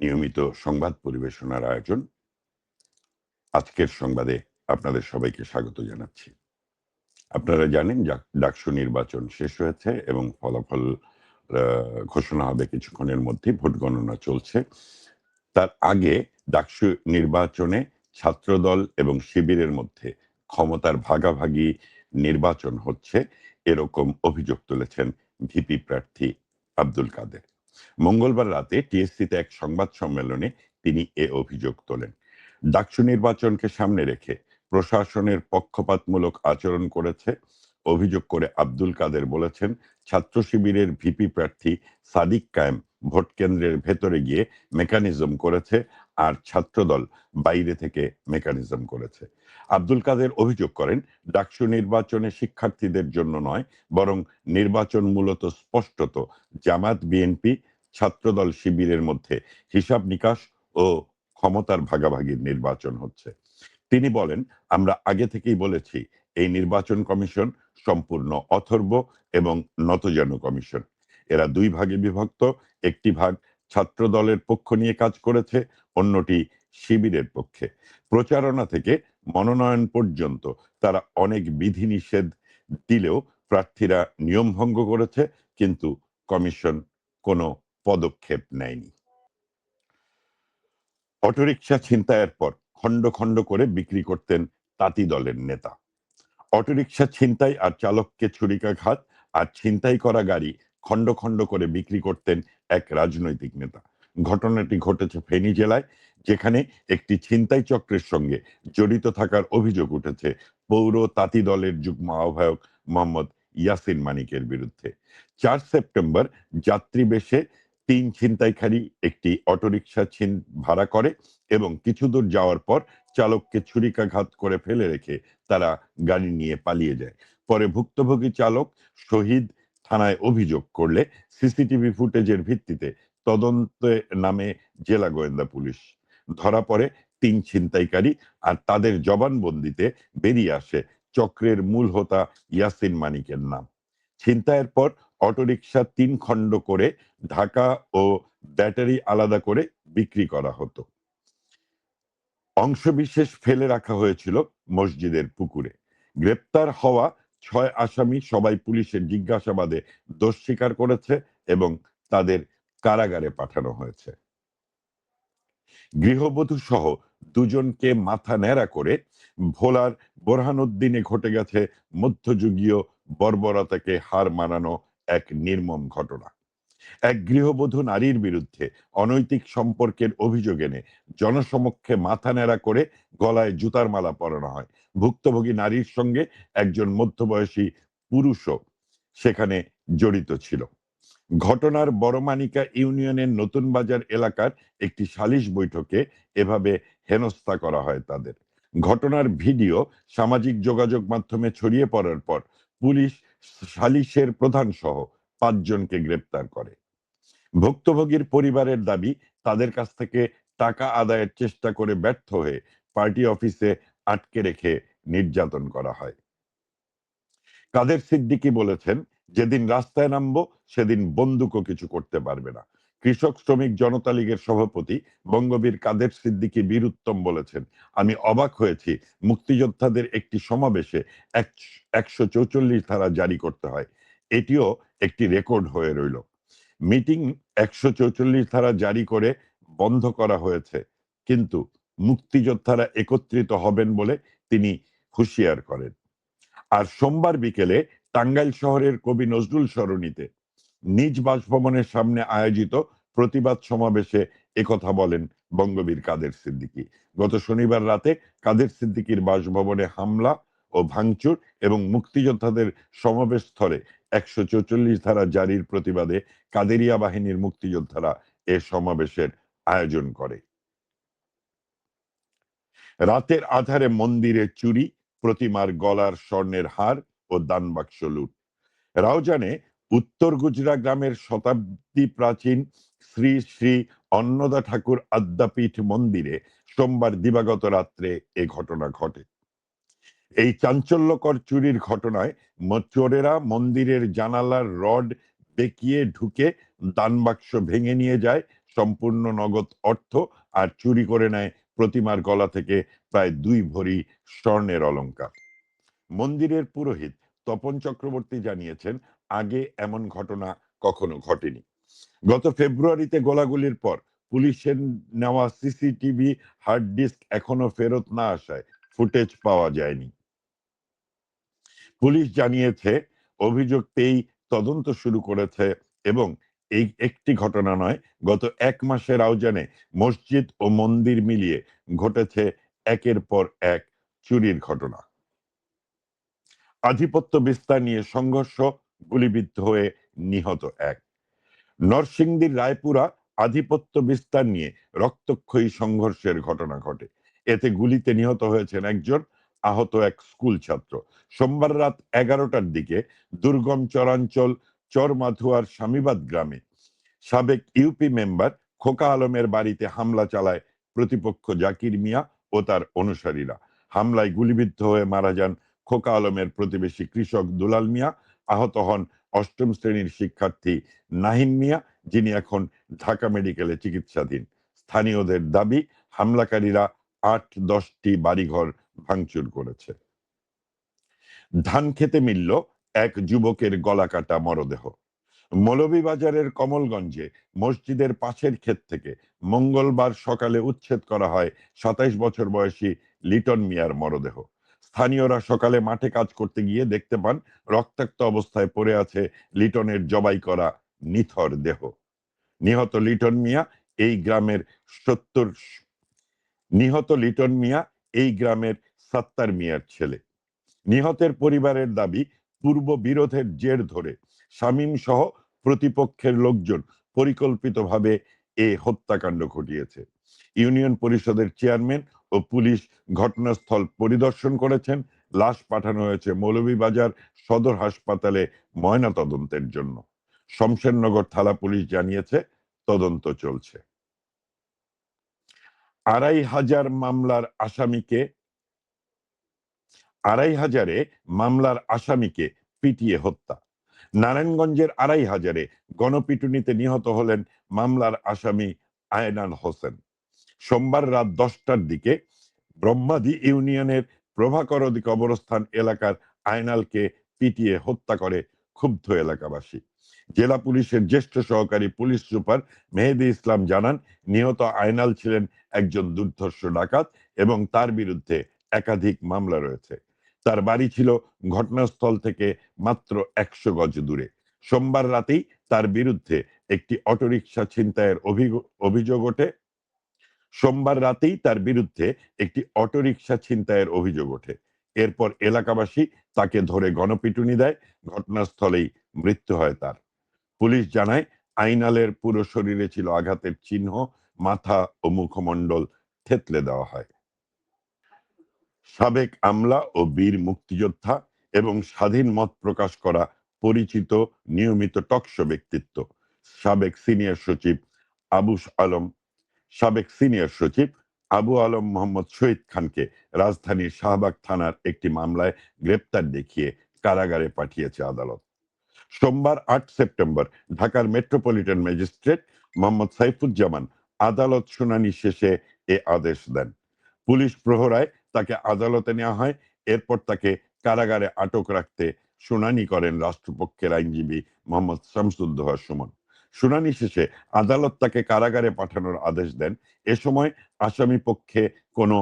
নিয়মিত সংবাদ পরিবেশনার আয়োজন। আজকের সংবাদে আপনাদের সবাইকে স্বাগত জানাচ্ছি। আপনারা জানেন ডাকসু নির্বাচন শেষ হয়েছে এবং ফলাফল ঘোষণা হবে কিছুক্ষণের মধ্যে ভোট গণনা চলছে। তার আগে ডাকসু নির্বাচনে ছাত্রদল এবং শিবিরের মধ্যে ক্ষমতার ভাগাভাগি নির্বাচন হচ্ছে, এরকম অভিযোগ তুলেছেন ভিপি প্রার্থী আব্দুল কাদের। মঙ্গলবার রাতে টিএসসিতে এক সংবাদ সম্মেলনে তিনি এ অভিযোগ তোলেন। ডাকসু নির্বাচনকে সামনে রেখে প্রশাসনের পক্ষপাতমূলক আচরণ করেছে। অভিযোগ করে আব্দুল কাদের বলেছেন, ছাত্র শিবিরের ভিপি প্রার্থী সাদিক কায়েম ভোট কেন্দ্রের ভেতরে গিয়ে মেকানিজম করেছে আর ছাত্রদল বাইরে থেকে মেকানিজম করেছে। আব্দুল কাদের অভিযোগ করেন, ডাকসু নির্বাচনে শিক্ষার্থীদের জন্য নয়, বরং নির্বাচন মূলত স্পষ্টত জামাত বিএনপি ছাত্রদল শিবিরের মধ্যে হিসাব নিকাশ ও ক্ষমতার ভাগাভাগির নির্বাচন হচ্ছে। তিনি বলেন, আমরা আগে থেকেই বলেছি, এই নির্বাচন কমিশন সম্পূর্ণ অথর্ব এবং নতজানু কমিশন। এরা দুই ভাগে বিভক্ত, একটি ভাগ ছাত্র দলের পক্ষ নিয়ে কাজ করেছে, অন্যটি শিবিরের পক্ষে। প্রচারণা থেকে মনোনয়ন পর্যন্ত তারা অনেক বিধিনিষেধ দিলেও প্রার্থীরা নিয়ম ভঙ্গ করেছে, কিন্তু কমিশন কোনো পদক্ষেপ নেয়নি। অটোরিকশা ছিনতাইয়ের পর খণ্ড খণ্ড করে বিক্রি করতেন তাঁতি দলের নেতা। অটোরিকশা ছিনতাই আর চালককে ছুরিকাঘাত আর ছিনতাই করা গাড়ি খণ্ড খণ্ড করে বিক্রি করতেন এক রাজনৈতিক নেতা। ঘটনাটি ঘটেছে ফেনী জেলায়, যেখানে একটি ছিনতাই চক্রের সঙ্গে জড়িত থাকার অভিযোগ উঠেছে পৌর তাঁতি দলের যুগ্ম আহ্বায়ক মোহাম্মদ ইয়াসিন মানিকের বিরুদ্ধে। চার সেপ্টেম্বর যাত্রী বেশে তিন ছিনতাইকারী একটি অটোরিকশা ছিন ভাড়া করে এবং কিছু দূর যাওয়ার পর চালককে ছুরিকাঘাত করে ফেলে রেখে তারা গাড়ি নিয়ে পালিয়ে যায়। পরে ভুক্তভোগী চালক শহীদ থানায় অভিযোগ করলে সিসিটিভি ফুটেজের ভিত্তিতে তদন্তে নামে জেলা গোয়েন্দা পুলিশ। ধরা পড়ে তিন ছিনতাইকারী আর তাদের জবানবন্দিতে বেরিয়ে আসে চক্রের মূল হোতা ইয়াসিন মানিকের নাম। ছিনতাইয়ের পর অটোরিকশা তিন খণ্ড করে ঢাকা ও ব্যাটারি আলাদা করে বিক্রি করা হতো। অংশবিশেষ ফেলে রাখা হয়েছিল মসজিদের পুকুরে। গ্রেপ্তার হওয়া ছয় আসামি সবাই পুলিশের জিজ্ঞাসাবাদে দোষ স্বীকার করেছে এবং তাদের কারাগারে পাঠানো হয়েছে। গৃহবধূ সহ দুজনকে মাথা ন্যাড়া করে ভোলার বোরহানুদ্দিনে ঘটে গেছে মধ্যযুগীয় বর্বরতাকে হার মানানো এক নির্মম ঘটনা। এক গৃহবধূ নারীর বিরুদ্ধে অনৈতিক সম্পর্কের অভিযোগ এনে জনসমক্ষে মাথা ন্যাড়া করে গলায় জুতার মালা পরানো হয়। ভুক্তভোগী নারীর সঙ্গে একজন মধ্যবয়সী পুরুষও সেখানে জড়িত ছিল। ঘটনার বড়মানিকা ইউনিয়নের নতুন বাজার এলাকার একটি সালিশ বৈঠকে এভাবে হেনস্থা করা হয় তাদের। ঘটনার ভিডিও সামাজিক যোগাযোগ মাধ্যমে ছড়িয়ে পড়ার পর পুলিশ সালিশের প্রধান সহ পাঁচজনকে গ্রেপ্তার করে। ভুক্তভোগীর পরিবারের দাবি, তাদের কাছ থেকে টাকা আদায়ের চেষ্টা করে ব্যর্থ হয়ে পার্টি অফিসে আটকে রেখে নির্যাতন করা হয়। কাদের সিদ্দিকি বলেছেন, যেদিন রাস্তায় নামবো, সেদিন বন্দুকও কিছু করতে পারবে না। কৃষক শ্রমিক জনতা লীগের সভাপতি বঙ্গবীর কাদের সিদ্দিকী বীর উত্তম বলেছেন, আমি অবাক হয়েছি, মুক্তিযোদ্ধাদের একটি সমাবেশে একশো চৌচল্লিশ ধারা জারি করতে হয়। এটিও একটি রেকর্ড হয়ে রইল। মিটিং একশো চৌচল্লিশ ধারা জারি করে বন্ধ করা হয়েছে। কিন্তু মুক্তিযোদ্ধারা একত্রিত হবেন বলে তিনি হুঁশিয়ার করেন। আর সোমবার বিকেলে টাঙ্গাইল শহরের কবি নজরুল সরণিতে নিজ বাসভবনের সামনে আয়োজিত প্রতিবাদ সমাবেশে একথা বলেন বঙ্গবীর কাদের সিদ্দিকী। গত শনিবার রাতে কাদের সিদ্দিকীর বাসভবনে হামলা ও ভাঙচুর এবং মুক্তিযোদ্ধাদের সমাবেশ স্থলে একশো চৌচল্লিশ ধারা জারির প্রতিবাদে কাদেরিয়া বাহিনীর মুক্তিযোদ্ধারা এ সমাবেশের আয়োজন করে। রাতের আধারে মন্দিরে চুরি, প্রতিমার গলার স্বর্ণের হার ও দান বাক্স লুট। রাউজানে উত্তর গুজরা গ্রামের শতাব্দী প্রাচীন শ্রী শ্রী অন্নদা ঠাকুর আদ্যাপীঠ মন্দিরে সোমবার দিবাগত রাত্রে এ ঘটনা ঘটে। এই চাঞ্চল্যকর চুরির ঘটনায় চোরেরা মন্দিরের জানালার রড বেঁকিয়ে ঢুকে দান বাক্স ভেঙে নিয়ে যায়, সম্পূর্ণ নগদ অর্থ আর চুরি করে নেয় প্রতিমার গলা থেকে প্রায় দুই ভরি স্বর্ণের অলংকার। মন্দিরের পুরোহিত তপন চক্রবর্তী জানিয়েছেন আগে এমন ঘটনা কখনো ঘটেনি। গত ফেব্রুয়ারিতে গোলাগুলির পর পুলিশের নেওয়া সিসিটিভি হার্ড ডিস্ক এখনও ফেরত না আসায় ফুটেজ পাওয়া যায়নি। পুলিশ জানিয়েছে, অভিযোগ পেয়েই তদন্ত শুরু করেছে এবং এই একটি ঘটনা নয়, গত এক মাসের আয়োজনে মসজিদ ও মন্দির মিলিয়ে ঘটেছে একের পর এক চুরির ঘটনা। আধিপত্য বিস্তার নিয়ে সংঘর্ষ গুলিবিদ্ধ হয়ে নিহত এক। নরসিংদীর রায়পুরা আধিপত্য বিস্তার নিয়ে রক্তক্ষয়ী সংঘর্ষের ঘটনা ঘটে। এতে গুলিতে নিহত হয়েছেন একজন আহত এক স্কুল ছাত্র। সোমবার রাত এগারোটার দিকে দুর্গম চরাঞ্চল চরমাথুয়ার স্বামীবাদ গ্রামে সাবেক ইউপি মেম্বার খোকা আলমের বাড়িতে হামলা চালায় প্রতিপক্ষ জাকির মিয়া ও তার অনুসারীরা। হামলায় গুলিবিদ্ধ হয়ে মারা যান খোকা আলমের প্রতিবেশী কৃষক দুলাল মিয়া আহত হন অষ্টম শ্রেণির শিক্ষার্থী নাহিন মিয়া, যিনি এখন ঢাকা মেডিকেলে চিকিৎসাধীন। স্থানীয়দের দাবি, হামলাকারীরা আট, দশটি বাড়িঘর ভাঙচুর করেছে। ধান খেতে মিলল এক যুবকের গলা কাটা মরদেহ। মৌলভীবাজারের কমলগঞ্জে মসজিদের পাশের ক্ষেত থেকে মঙ্গলবার সকালে উচ্ছেদ করা হয় সাতাইশ বছর বয়সী লিটন মিয়ার মরদেহ। স্থানীয়রা সকালে মাঠে কাজ করতে গিয়ে দেখতে পান, রক্তাক্ত অবস্থায় পড়ে আছে লিটনের জবাই করা নিথর দেহ। নিহত লিটন মিয়া এই গ্রামের সত্তর নিহত লিটন মিয়া এই গ্রামের সাত্তার মিয়ার ছেলে। নিহতের পরিবারের দাবি, পূর্ব বিরোধের জের ধরে শামীম সহ প্রতিপক্ষের লোকজন পরিকল্পিতভাবে এ হত্যাকাণ্ড ঘটিয়েছে। ইউনিয়ন পরিষদের চেয়ারম্যান ও পুলিশ ঘটনাস্থল পরিদর্শন করেছেন। লাশ পাঠানো হয়েছে মৌলভীবাজার সদর হাসপাতালে ময়না তদন্তের জন্য। শমশেরনগর থানা পুলিশ জানিয়েছে, তদন্ত চলছে। আড়াই হাজার মামলার আসামিকে, আড়াই হাজারে মামলার আসামিকে পিটিয়ে হত্যা। নারায়ণগঞ্জের আড়াই হাজারে গণপিটুনিতে নিহত হলেন মামলার আসামি আয়নান হোসেন। সোমবার রাত দশটার দিকে ব্রহ্মাদি ইউনিয়নের প্রভাকর কবরস্থান এলাকার আয়নালকে পিটিয়ে হত্যা করে ক্ষুব্ধ এলাকাবাসী। জেলা পুলিশের জ্যেষ্ঠ সহকারী পুলিশ সুপার মেহেদি ইসলাম জানান, নিহত আয়নাল ছিলেন একজন দুর্ধর্ষ ডাকাত এবং তার বিরুদ্ধে একাধিক মামলা রয়েছে। তার বাড়ি ছিল ঘটনাস্থল থেকে মাত্র একশো গজ দূরে। সোমবার রাতেই তার বিরুদ্ধে একটি অটোরিকশা ছিনতাইয়ের অভিযোগ ওঠে। সোমবার রাতেই তার বিরুদ্ধে একটি অটোরিকশা ছিনতাইয়ের অভিযোগ ওঠে। এরপর এলাকাবাসী তাকে ধরে গণপিটুনি দেয়। ঘটনাস্থলেই মৃত্যু হয় তার। পুলিশ জানায়, আইনালের পুরো শরীরে ছিল আঘাতের চিহ্ন, মাথা ও মুখমণ্ডল থেতলে দেওয়া হয়। সাবেক আমলা ও বীর মুক্তিযোদ্ধা এবং স্বাধীন মত প্রকাশ করা পরিচিত, নিয়মিত টকশো ব্যক্তিত্ব। সাবেক সিনিয়র সচিব আবুস আলম সাবেক সিনিয়র সচিব আবু আলম মোহাম্মদ শহীদ খানকে রাজধানীর শাহবাগ থানার একটি মামলায় গ্রেপ্তার দেখিয়ে কারাগারে পাঠিয়েছে আদালত। সোমবার আট সেপ্টেম্বর ঢাকার মেট্রোপলিটন ম্যাজিস্ট্রেট মোহাম্মদ সাইফুজ্জামান আদালত শুনানি শেষে এ আদেশ দেন। পুলিশ প্রহরায় তাকে আদালতে নেওয়া হয়, এরপর তাকে কারাগারে আটক রাখতে শুনানি করেন রাষ্ট্রপক্ষের আইনজীবী মোহাম্মদ শামসুদ্দোহা সুমন। শুনানি শেষে আদালত তাকে কারাগারে পাঠানোর আদেশ দেন। এ সময় আসামি পক্ষে কোনো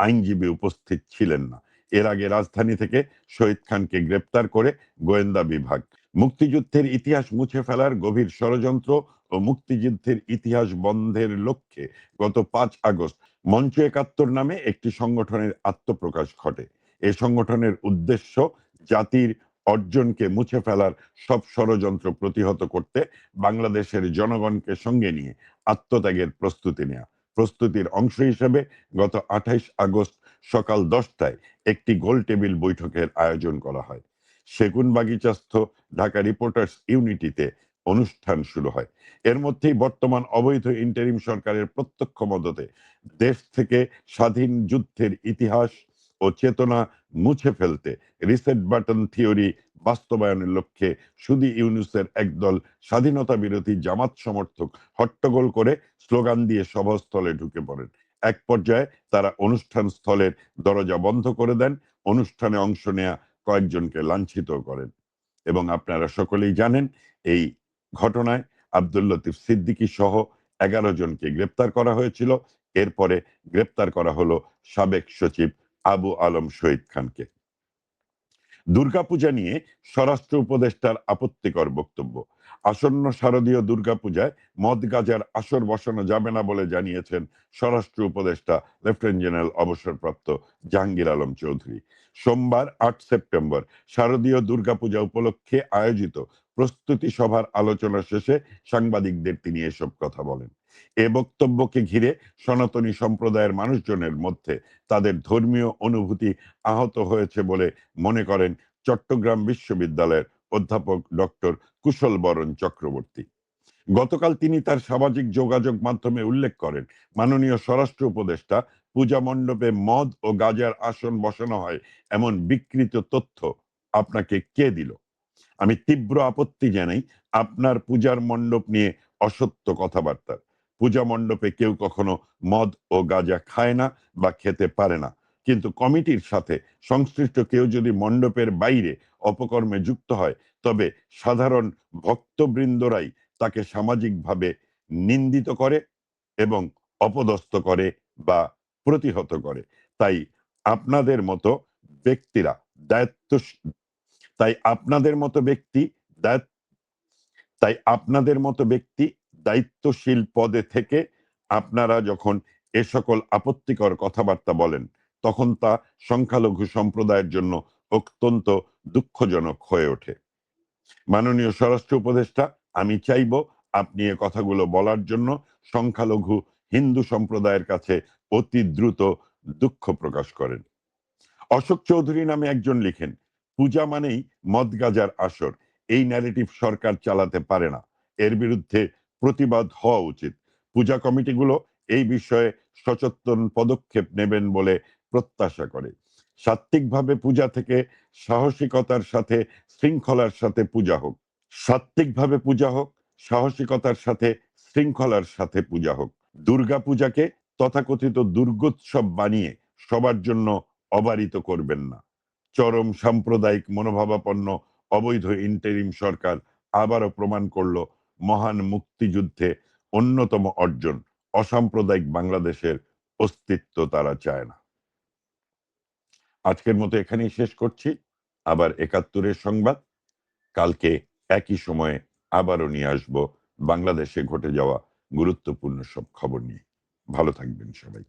আইনজীবী উপস্থিত ছিলেন না। এর আগে রাজধানী থেকে শহীদ খানকে গ্রেপ্তার করে গোয়েন্দা বিভাগ। মুক্তিযুদ্ধের ইতিহাস মুছে ফেলার গভীর ষড়যন্ত্র ও মুক্তিযুদ্ধের ইতিহাস বন্ধের লক্ষ্যে গত পাঁচ আগস্ট মঞ্চ একাত্তর নামে একটি সংগঠনের আত্মপ্রকাশ ঘটে। এ সংগঠনের উদ্দেশ্য জাতির অর্জনকে মুছে ফেলার সব ষড়যন্ত্র প্রতিহত করতে বাংলাদেশের জনগণকে সঙ্গে নিয়ে আত্মত্যাগের প্রস্তুতি নেওয়া প্রস্তুতির অংশ হিসেবে গত আঠাইশ আগস্ট সকাল দশটায় একটি গোল টেবিল বৈঠকের আয়োজন করা হয়। সেগুন বাগিচাস্থ ঢাকা রিপোর্টার্স ইউনিটিতে অনুষ্ঠান শুরু হয়। এর মধ্যেই বর্তমান অবৈধ ইন্টারিম সরকারের প্রত্যক্ষ মদতে দেশ থেকে স্বাধীন যুদ্ধের ইতিহাস ও চেতনা মুছে ফেলতে। রিসেট বাটন থিওরি বাস্তবায়নের লক্ষ্যে সুদি ইউনুসের একদল স্বাধীনতা বিরোধী জামাত সমর্থক হট্টগোল করে স্লোগান দিয়ে সভাস্থলে ঢুকে পড়েন। এক পর্যায়ে তারা অনুষ্ঠান স্থলের দরজা বন্ধ করে দেন। অনুষ্ঠানে অংশ নেয়া কয়েকজনকে লাঞ্ছিত করেন। এবং আপনারা সকলেই জানেন, এই ঘটনায় আব্দুল লতিফ সিদ্দিকী সহ এগারো জনকে গ্রেপ্তার করা হয়েছিল। এরপরে গ্রেপ্তার করা হলো সাবেক সচিব আবু আলম শহীদ খানকে। দুর্গাপূজা নিয়ে স্বরাষ্ট্র উপদেষ্টার আপত্তিকর বক্তব্য। আসন্ন শারদীয় দুর্গাপূজায় মদ গাজার আসর বসানো যাবে না বলে জানিয়েছেন স্বরাষ্ট্র উপদেষ্টা লেফটেন্যান্ট জেনারেল অবসরপ্রাপ্ত জাহাঙ্গীর আলম চৌধুরী। সোমবার আট সেপ্টেম্বর শারদীয় দুর্গাপূজা উপলক্ষে আয়োজিত প্রস্তুতি সভার আলোচনা শেষে সাংবাদিকদের তিনি এসব কথা বলেন। এ বক্তব্যকে ঘিরে সনাতনী সম্প্রদায়ের মানুষজনের মধ্যে তাদের ধর্মীয় অনুভূতি আহত হয়েছে বলে মনে করেন চট্টগ্রাম বিশ্ববিদ্যালয়ের অধ্যাপক ডক্টর কুশল বরণ চক্রবর্তী। গতকাল তিনি তার সামাজিক যোগাযোগ মাধ্যমে উল্লেখ করেন, মাননীয় স্বরাষ্ট্র উপদেষ্টা পূজা মণ্ডপে মদ ও গাজার আসন বসানো হয় এমন বিকৃত তথ্য আপনাকে কে দিল? আমি তীব্র আপত্তি জানাই আপনার পূজার মণ্ডপ নিয়ে অসত্য কথাবার্তা পূজা মণ্ডপে কেউ কখনো মদ ও গাঁজা খায় না বা খেতে পারে না। কিন্তু কমিটির সাথে সংশ্লিষ্ট কেউ যদি মণ্ডপের বাইরে অপকর্মে যুক্ত হয়, তবে সাধারণ ভক্তবৃন্দরাই তাকে সামাজিকভাবে নিন্দিত করে এবং অপদস্থ করে বা প্রতিহত করে। তাই আপনাদের মতো ব্যক্তিরা দায়িত্ব তাই আপনাদের মতো ব্যক্তি দায়িত্ব, তাই আপনাদের মতো ব্যক্তি দায়িত্বশীল পদে থেকে আপনারা যখন এ সকল আপত্তিকর কথাবার্তা বলেন, তখন তা সংখ্যালঘু সম্প্রদায়ের জন্য অত্যন্ত দুঃখজনক হয়ে ওঠে। মাননীয় স্বরাষ্ট্র উপদেষ্টা, আমি চাইব আপনি এ কথাগুলো বলার জন্য সংখ্যালঘু হিন্দু সম্প্রদায়ের কাছে অতি দ্রুত দুঃখ প্রকাশ করেন। অশোক চৌধুরী নামে একজন লিখেন, পূজা মানেই মদ গাজার আসর, এই ন্যারেটিভ সরকার চালাতে পারে না। এর বিরুদ্ধে প্রতিবাদ হওয়া উচিত। পূজা কমিটিগুলো এই বিষয়ে সচেতন পদক্ষেপ নেবেন বলে প্রত্যাশা করে। সাত্ত্বিকভাবে পূজা থেকে সাহসিকতার সাথে, শৃঙ্খলার সাথে পূজা হোক। সাত্ত্বিকভাবে পূজা হোক, সাহসিকতার সাথে, শৃঙ্খলার সাথে পূজা হোক। দুর্গা পূজাকে তথাকথিত দুর্গোৎসব বানিয়ে সবার জন্য অবারিত করবেন না। চরম সাম্প্রদায়িক মনোভাবাপন্ন অবৈধ ইন্টারিম সরকার আবারও প্রমাণ করল মহান মুক্তিযুদ্ধে অন্যতম অর্জন। অসাম্প্রদায়িক বাংলাদেশের অস্তিত্ব তারা চায় না। আজকের মতো এখানেই শেষ করছি। আবার একাত্তরের সংবাদ। কালকে একই সময়ে আবারও নিয়ে আসব বাংলাদেশে ঘটে যাওয়া গুরুত্বপূর্ণ সব খবর নিয়ে। ভালো থাকবেন সবাই।